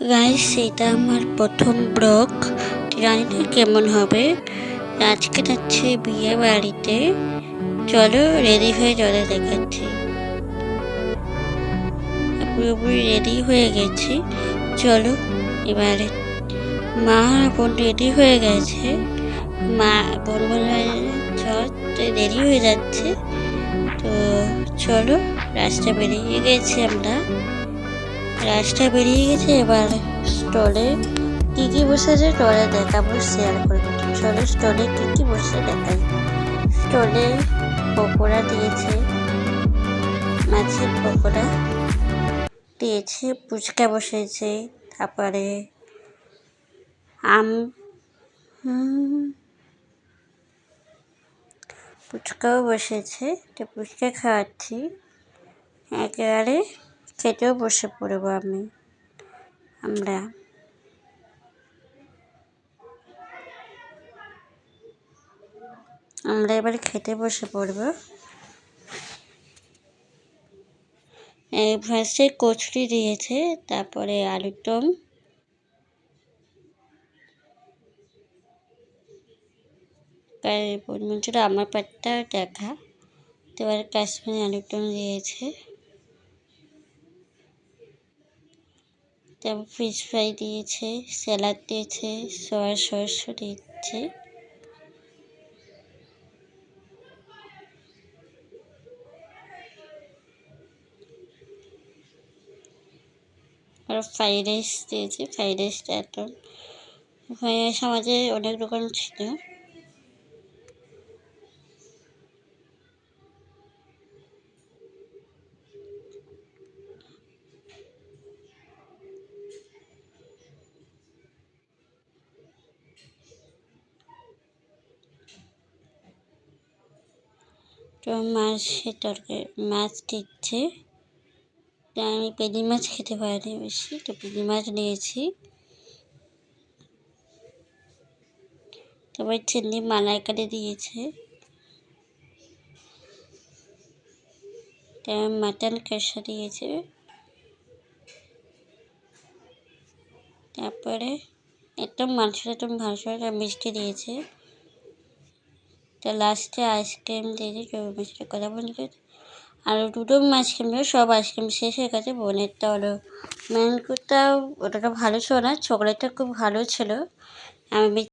Guys, এটা আমার প্রথম ব্লগ। জানি না কেমন হবে। আজকে যাচ্ছে বিয়ে বাড়িতে। চলো রেডি হয়ে চলে, দেখাচ্ছি। পুরোপুরি রেডি হয়ে গেছি। চলো, এবারে। মা আর বোন রেডি হয়ে গেছে। মা, বোন চল দেরি হয়ে যাচ্ছে। তো চলো, রাস্তা বেরিয়ে গেছি আমরা। রাস্তা বেরিয়ে গেছে, এবার স্টলে কী কী বসেছে স্টলে দেখাবো শেয়ার করব। চলো স্টলে কী কী বসে দেখাই। স্টলে পকোড়া দিয়েছে, মাছের পকোড়া দিয়েছে, ফুচকা বসেছে, তারপরে আম ফুচকাও বসেছে তো ফুচকা খাওয়াচ্ছি। একেবারে খেতেও বসে পড়ব আমি। আমরা। আমরা এবার খেতে বসে পড়ব। ফার্স্টে কচুরি দিয়েছে, তারপরে আলুর দম। আমার পাটটা দেখা। তো এবার কাশ্মীরি আলুর দম দিয়েছে। তারপর ফিশ ফ্রাই দিয়েছে স্যালাড দিয়েছে সয়া সস দিচ্ছে আর ফ্রাইড রাইস দিয়েছে ফ্রাইড রাইসটা এত ফ্রাইড রাইস অনেক দোকান ছিল। তো মাছের তরকারি, মাছ দিচ্ছে। তা আমি পেদি মাছ খেতে পারি বেশি, তো পেদি মাছ নিয়েছি। তারপর চিংড়ি মালাইকারি দিয়েছে। তারপর মাটন কষা দিয়েছে। তারপরে একদম মাংসটা একদম ভালো মিষ্টি দিয়েছে। তো লাস্টে আইসক্রিম দিয়ে কেউ মিষ্টি কথা বলতে আর দুটো আইসক্রিম সব আইসক্রিম শেষ হয়ে গেছে বোনেরটা হলো। ম্যাঙ্গোটাও ওটা ভালো ছিল না চকলেটটা খুব ভালো ছিল। আমি